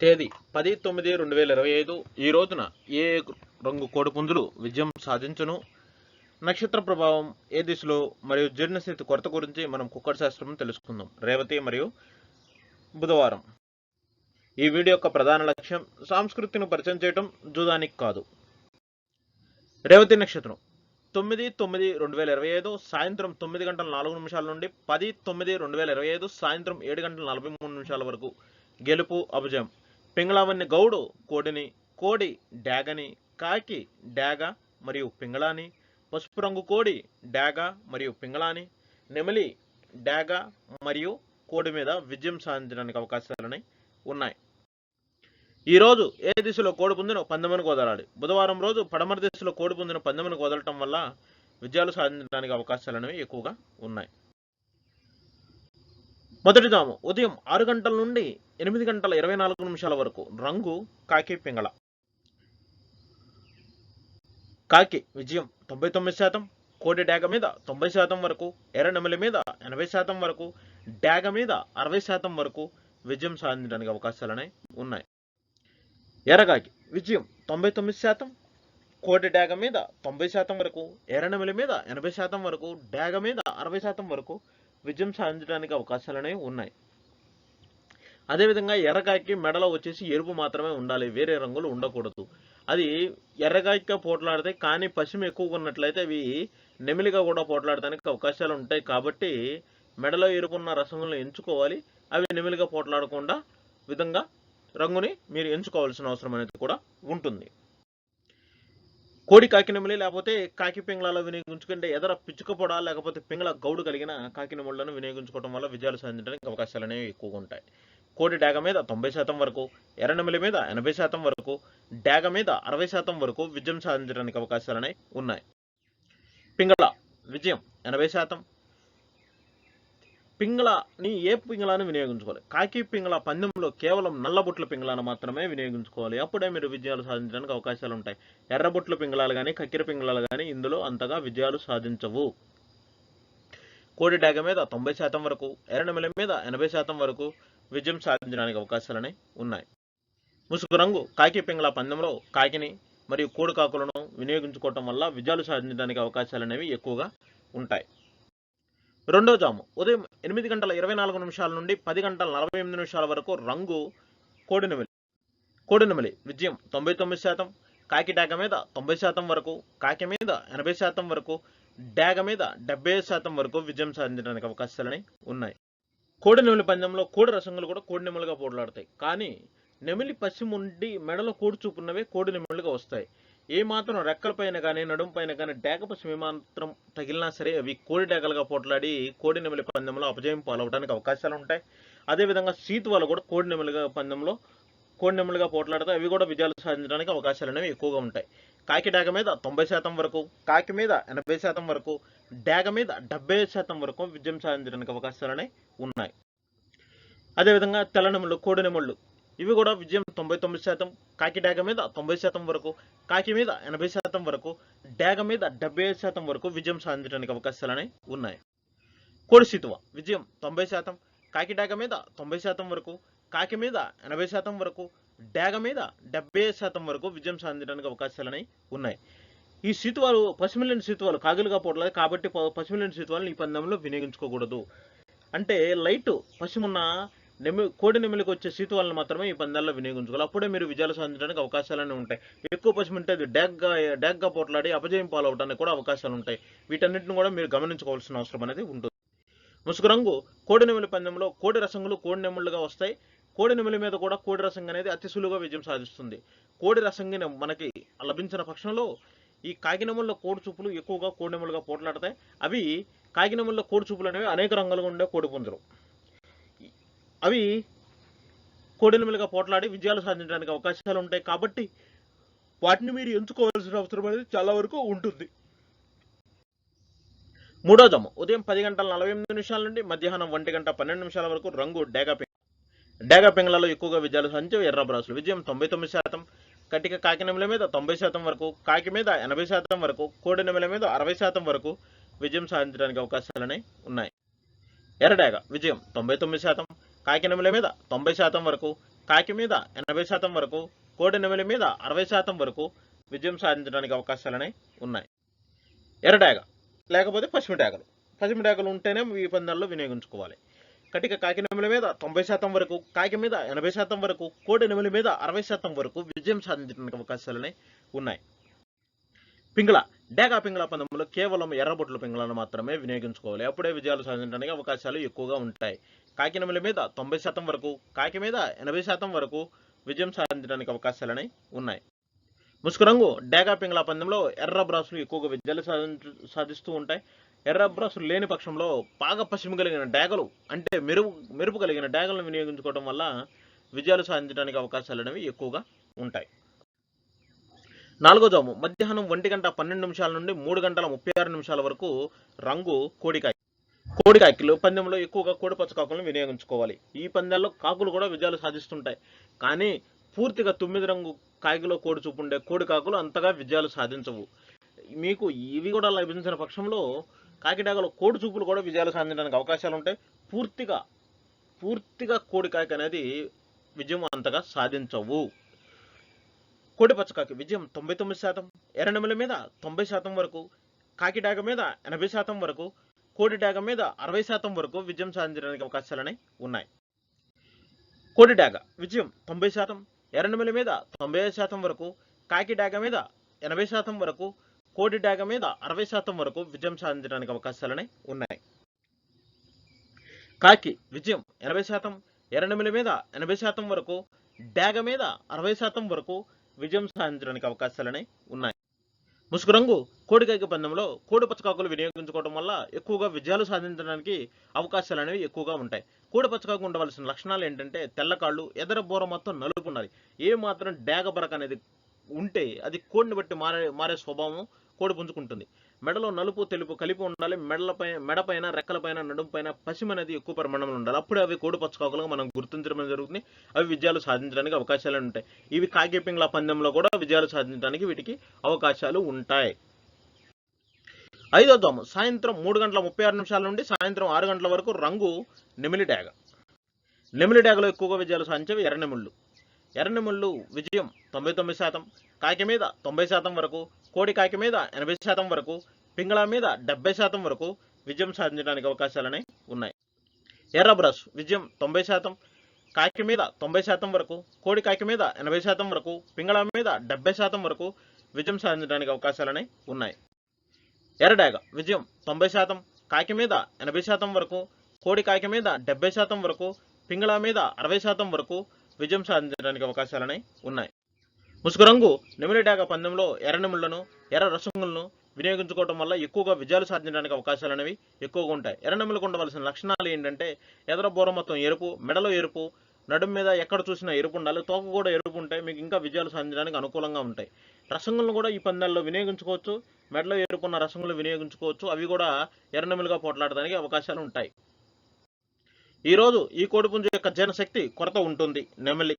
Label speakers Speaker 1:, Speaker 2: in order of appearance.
Speaker 1: తేదీ పది తొమ్మిది రెండు వేల ఇరవై ఐదు. ఈ రోజున ఏ రంగు కోడిపుంజులు విజయం సాధించును? నక్షత్ర ప్రభావం ఏ దిశలో మరియు జీర్ణస్థితి కొరత గురించి మనం కుక్కర్ శాస్త్రం తెలుసుకుందాం. రేవతి మరియు బుధవారం. ఈ వీడియో యొక్క ప్రధాన లక్ష్యం సంస్కృతిని పరిచయం చేయటం జూదానికి కాదు. రేవతి నక్షత్రం. తొమ్మిది తొమ్మిది రెండు వేల ఇరవై ఐదు సాయంత్రం తొమ్మిది గంటల నాలుగు నిమిషాల నుండి పది తొమ్మిది రెండు వేల ఇరవై ఐదు సాయంత్రం ఏడు గంటల నలభై మూడు నిమిషాల వరకు గెలుపు అభజయం. పింగళావన్ని గౌడు కోడిని కోడి డాగని కాకి డాగ మరియు పింగళాని పసుపు రంగు కోడి డాగ మరియు పింగళాని నెమలి డాగ మరియు కోడి మీద విజయం సాధించడానికి అవకాశాలని ఉన్నాయి. ఈ రోజు ఏ దిశలో కోడి పుంజును పందెమను కుదరాలి బుధవారం రోజు పడమర దిశలో కోడి పుంజును పందెమను కుదరటం వల్ల విజయాలు సాధించడానికి అవకాశాలు అనేవి ఎక్కువగా ఉన్నాయి. మొదటి జాము ఉదయం ఆరు గంటల నుండి ఎనిమిది గంటల ఇరవై నాలుగు నిమిషాల వరకు రంగు కాకి పింగళ. కాకి విజయం తొంభై తొమ్మిది శాతం కోడి డాగ మీద తొంభై శాతం వరకు ఎర్రనెమలి మీద ఎనభై శాతం వరకు డాగ మీద అరవై శాతం వరకు విజయం సాధించడానికి అవకాశాలనే ఉన్నాయి. ఎర్రగాకి విజయం తొంభై తొమ్మిది శాతం కోడి డాగ మీద తొంభై శాతం వరకు ఎర్రనెమలి మీద ఎనభై శాతం వరకు డాగ మీద అరవై శాతం వరకు విజయం సాధించడానికి అవకాశాలనే ఉన్నాయి. అదేవిధంగా ఎర్రకాయకి మెడలో వచ్చేసి ఎరుపు మాత్రమే ఉండాలి వేరే రంగులు ఉండకూడదు. అది ఎర్రకాయగా పోట్లాడితే కానీ పశ్చిమ ఎక్కువగా ఉన్నట్లయితే అవి నెమిలిగా కూడా పోట్లాడడానికి అవకాశాలు ఉంటాయి. కాబట్టి మెడలో ఎరుపున్న రసములను ఎంచుకోవాలి. అవి నెమిలిగా పోట్లాడకుండా విధంగా రంగుని మీరు ఎంచుకోవాల్సిన అవసరం అనేది కూడా ఉంటుంది. కోడి కాకినెమలి లేకపోతే కాకి పింగళాలు వినియోగించుకుంటే ఎదర పిచ్చుక పొడ లేకపోతే పింగళ గౌడు కలిగిన కాకినమళ్ళను వినియోగించుకోవడం వల్ల విజయాలు సాధించడానికి అవకాశాలు అనేవి ఎక్కువగా ఉంటాయి. కోడి డాగ మీద తొంభై శాతం వరకు ఎర్రనెమలి మీద ఎనభై శాతం వరకు డాగ మీద అరవై శాతం వరకు విజయం సాధించడానికి అవకాశాలు అనేవి ఉన్నాయి. పింగళ విజయం ఎనభై శాతం పింగళని ఏ పింగళాన్ని వినియోగించుకోవాలి. కాకి పింగళ పందెంలో కేవలం నల్లబుట్ల పింగళాన్ని మాత్రమే వినియోగించుకోవాలి. అప్పుడే మీరు విజయాలు సాధించడానికి అవకాశాలు ఉంటాయి. ఎర్రబుట్ల పింగళాలు కానీ కక్కిర పింగళాలు కానీ ఇందులో అంతగా విజయాలు సాధించవు. కోడి డాగ మీద తొంభై శాతం వరకు ఎర్రనెమల మీద ఎనభై శాతం వరకు విజయం సాధించడానికి అవకాశాలనే ఉన్నాయి. ముసుగు రంగు కాకి పింగళ పందెంలో కాకిని మరియు కోడి కాకులను వినియోగించుకోవటం వల్ల విజయాలు సాధించడానికి అవకాశాలు అనేవి ఎక్కువగా ఉంటాయి. రెండో జాము. ఉదయం ఎనిమిది గంటల ఇరవై నాలుగు నిమిషాల నుండి పది గంటల నలభై ఎనిమిది నిమిషాల వరకు రంగు కోడినెమలి. కోడినెమలి విజయం తొంభై తొమ్మిది శాతం కాకి డాగ మీద తొంభై శాతం వరకు కాకి మీద ఎనభై శాతం వరకు డాగ మీద డెబ్బై శాతం వరకు విజయం సాధించడానికి అవకాశాలని ఉన్నాయి. కోడినెమిలి పందెంలో కోడి రసంగులు కూడా కోడి నెమలుగా పోట్లాడతాయి. కానీ నెమిలి పశ్చిమ ఉండి మెడలో కోడి చూపున్నవే కోడి నెమలుగా వస్తాయి. ఏ మాత్రం రెక్కలపైన కానీ నడుంపైన పైన కానీ డేగ పశ్చిమ మాత్రం తగిలినా సరే అవి కోడి డేకలుగా పోట్లాడి కోడి నెమలి పందెంలో అపజయం పాలవడానికి అవకాశాలు ఉంటాయి. అదేవిధంగా సీతువాలు కూడా కోడి నెమలిగా పందెంలో కోడి నెమలిగా పోట్లాడితే అవి కూడా విజయాలు సాధించడానికి అవకాశాలు అనేవి ఎక్కువగా ఉంటాయి. కాకి డేగ మీద తొంభై శాతం వరకు కాకి మీద ఎనభై శాతం వరకు డేగ మీద డెబ్బై శాతం వరకు విజయం సాధించడానికి అవకాశాలు అనేవి ఉన్నాయి. అదేవిధంగా తెల్లనెమళ్ళు కోడి నెమళ్ళు ఇవి కూడా విజయం తొంభై తొమ్మిది శాతం. కాకి డాగ మీద తొంభై శాతం వరకు కాకి మీద ఎనభై శాతం వరకు డాగ మీద డెబ్బై ఐదు శాతం వరకు విజయం సాధించడానికి అవకాశాలనే ఉన్నాయి. కోడి సీతువ విజయం తొంభై శాతం. కాకి డాగ మీద తొంభై శాతం వరకు కాకి మీద ఎనభై శాతం వరకు డాగ మీద డెబ్బై ఐదు శాతం వరకు విజయం సాధించడానికి అవకాశాలనే ఉన్నాయి. ఈ సీతువాలు పసిమిలిన సీతువాలు కాగిలుగా పోవట్లేదు కాబట్టి ప- పసిమిలిన సీతువాలను ఈ పందెంలో వినియోగించుకోకూడదు. అంటే లైట్ పసిమున్న నెమి కోడి నెమిలికి వచ్చే సీతువాలను మాత్రమే ఈ పందాల్లో వినియోగించుకోవాలి. అప్పుడే మీరు విజయాలు సాధించడానికి అవకాశాలనే ఉంటాయి. ఎక్కువ పసిమి ఉంటే అది డ్యాగ్గా డ్యాగ్గా పోట్లాడి అపజయం పాలవడానికి కూడా అవకాశాలు ఉంటాయి. వీటన్నిటిని కూడా మీరు గమనించుకోవాల్సిన అవసరం అనేది ఉంటుంది. ముసుగు రంగు కోడి నెమిలి పందెంలో కోడి రసంగులు కోడి నెమళ్ళుగా వస్తాయి. కోడి నెమిలి మీద కూడా కోడి రసంగ అనేది అతి సులువుగా విజయం సాధిస్తుంది. కోడి రసంగిని మనకి లభించిన పక్షంలో ఈ కాగినముల కోడి చూపులు ఎక్కువగా కోడి నెమలుగా పోట్లాడతాయి. అవి కాగినముల కోడి చూపులు అనేవి అనేక రంగులుగా ఉండే కోడి పుంజులు. అవి కోడెలమిలుగా పోట్లాడి విజయాలు సాధించడానికి అవకాశాలు ఉంటాయి కాబట్టి వాటిని మీరు ఎంచుకోవాల్సిన అవసరం అనేది చాలా వరకు ఉంటుంది. మూడో జమ్ము ఉదయం పది గంటల నలభై ఎనిమిది నిమిషాల నుండి మధ్యాహ్నం ఒంటి గంట పన్నెండు నిమిషాల వరకు రంగు డేగా పెంగ్ డేగా పింగళలో ఎక్కువగా విజయాలు సాధించే ఎర్ర బ్రాసులు విజయం తొంభై తొమ్మిది శాతం. కటిక కాకి నెమల మీద తొంభై శాతం వరకు కాకి మీద ఎనభై శాతం వరకు కోడి నెమల మీద అరవై శాతం వరకు విజయం సాధించడానికి అవకాశాలనే ఉన్నాయి. ఎర్రడాగ విజయం తొంభై తొమ్మిది శాతం. కాకి నెమల మీద తొంభై శాతం వరకు కాకి మీద ఎనభై శాతం వరకు కోడి మీద అరవై శాతం వరకు విజయం సాధించడానికి అవకాశాలనే ఉన్నాయి. ఎర్రడాగ లేకపోతే పశ్చిమ డాగలు. పశ్చిమ డాగలు ఉంటేనే ఈ పందాల్లో వినియోగించుకోవాలి. కటిక కాకి మీద తొంభై శాతం వరకు కాకి మీద ఎనభై శాతం వరకు కోడి నెమలి మీద అరవై శాతం వరకు విజయం సాధించడానికి అవకాశాలనే ఉన్నాయి. పింగళ డేగా పింగళ పందంలో కేవలం ఎర్రబొట్ల పింగళను మాత్రమే వినియోగించుకోవాలి. అప్పుడే విజయాలు సాధించడానికి అవకాశాలు ఎక్కువగా ఉంటాయి. కాకినముల మీద తొంభై శాతం వరకు కాకి మీద ఎనభై శాతం వరకు విజయం సాధించడానికి అవకాశాలనే ఉన్నాయి. ముసుకురంగు డేగా పింగళ పందెంలో ఎర్ర బ్రాసులు ఎక్కువగా విజయాలు సాధించు సాధిస్తూ ఉంటాయి. ఎర్ర బ్రాసులు లేని పక్షంలో బాగా పశ్చిమ కలిగిన డేగలు అంటే మెరుపు మెరుపు కలిగిన డేగలను వినియోగించుకోవడం వల్ల విజయాలు సాధించడానికి అవకాశాలు అనేవి ఎక్కువగా ఉంటాయి. నాలుగో జాము మధ్యాహ్నం ఒంటి గంట పన్నెండు నిమిషాల నుండి మూడు గంటల ముప్పై ఆరు నిమిషాల వరకు రంగు కోడికాయ. కోడికాయలు పందెంలో ఎక్కువగా కోడి పచ్చకాకులను వినియోగించుకోవాలి. ఈ పందాల్లో కాకులు కూడా విజయాలు సాధిస్తుంటాయి. కానీ పూర్తిగా తొమ్మిది రంగు కాకిలో కోడి చూపు ఉండే కోడి కాకులు అంతగా విజయాలు సాధించవు. మీకు ఇవి కూడా లభించిన పక్షంలో కాకిడాగలో కోడి చూపులు కూడా విజయాలు సాధించడానికి అవకాశాలు ఉంటాయి. పూర్తిగా పూర్తిగా కోడి కాకి అనేది విజయం అంతగా సాధించవు. కోడి పచ్చకాకి విజయం తొంభై తొమ్మిది శాతం ఎర్రనెమల మీద తొంభై శాతం వరకు కాకిడాక మీద ఎనభై శాతం వరకు కోడి డాగ మీద అరవై శాతం వరకు విజయం సాధించడానికి అవకాశాలని ఉన్నాయి. కోడి డాగ విజయం తొంభై శాతం ఎర్రనెమల మీద తొంభై ఐదు శాతం వరకు కాకి డాగ మీద ఎనభై శాతం వరకు కోడి డాగ మీద అరవై శాతం వరకు విజయం సాధించడానికి అవకాశాలని ఉన్నాయి. కాకి విజయం ఎనభై శాతం ఎర్రనెమల మీద ఎనభై శాతం వరకు డాగ మీద అరవై శాతం వరకు విజయం సాధించడానికి అవకాశాలని ఉన్నాయి. ముసుగు రంగు కోడికాకి పందెంలో కోడి పచ్చకాకులు వినియోగించుకోవడం వల్ల ఎక్కువగా విజయాలు సాధించడానికి అవకాశాలు అనేవి ఎక్కువగా ఉంటాయి. కోడి పచ్చకాకు ఉండవలసిన లక్షణాలు ఏంటంటే తెల్లకాళ్ళు ఎదర బోర మొత్తం నలుపు ఉండాలి ఏ మాత్రం డాగ బరక అనేది ఉంటే అది కోడిని బట్టి మారే మారే స్వభావం కోడి పుంజుకుంటుంది. మెడలో నలుపు తెలుపు కలిపి ఉండాలి. మెడలపై మెడపైన రెక్కలపైన నడుంపైన పశ్చిమ అనేది ఎక్కువ పరిమాణంలో ఉండాలి. అప్పుడే అవి కోడి పచ్చకాకులుగా మనం గుర్తించడం జరుగుతుంది. అవి విజయాలు సాధించడానికి అవకాశాలు ఉంటాయి. ఇవి కాకిపింగ్ల పందెంలో కూడా విజయాలు సాధించడానికి వీటికి అవకాశాలు ఉంటాయి. ఐదో దోమ. సాయంత్రం మూడు గంటల ముప్పై ఆరు నిమిషాల నుండి సాయంత్రం ఆరు గంటల వరకు రంగు నెమిలి డ్యాగ. నెమిలి డ్యాగలో ఎక్కువగా విజయాలు సాధించేవి ఎర్రనెముళ్ళు ఎర్రనెముళ్ళు విజయం తొంభై తొమ్మిది శాతం. కాకి మీద తొంభై శాతం వరకు కోడి కాకి మీద ఎనభై శాతం వరకు పింగళ మీద డెబ్బై శాతం వరకు విజయం సాధించడానికి అవకాశాలనే ఉన్నాయి. ఎర్ర బ్రష్ విజయం తొంభై శాతం కాకి మీద తొంభై శాతం వరకు కోడి కాకి మీద ఎనభై శాతం వరకు పింగళ మీద డెబ్బై శాతం వరకు విజయం సాధించడానికి అవకాశాలనే ఉన్నాయి. ఎర్రడాగ విజయం తొంభై శాతం కాకి మీద ఎనభై శాతం వరకు కోడి కాకి మీద డెబ్బై శాతం వరకు పింగళ మీద అరవై శాతం వరకు విజయం సాధించడానికి అవకాశాలనే ఉన్నాయి. ముసుగు రంగు నెమిలిడాగ పందెంలో ఎర్ర ఎర్ర రసంగులను వినియోగించుకోవడం వల్ల ఎక్కువగా విజయాలు సాధించడానికి అవకాశాలు అనేవి ఎక్కువగా ఉంటాయి. ఎర్రనిములకు ఉండవలసిన లక్షణాలు ఏంటంటే ఎదర బోర మొత్తం ఎరుపు మెడలో ఎరుపు నడుము మీద ఎక్కడ చూసినా ఎరుపు ఉండాలి తోక కూడా ఎరుపు ఉంటాయి మీకు ఇంకా విజయాలు సాధించడానికి అనుకూలంగా ఉంటాయి. రసంగులను కూడా ఈ పందాల్లో వినియోగించుకోవచ్చు మెడలో ఎరుపున్న రసంగులు వినియోగించుకోవచ్చు అవి కూడా ఎర్రనెములుగా పోట్లాడడానికి అవకాశాలు ఉంటాయి. ఈరోజు ఈ కోడిపుంజు యొక్క జనశక్తి కొరత ఉంటుంది. నెమలి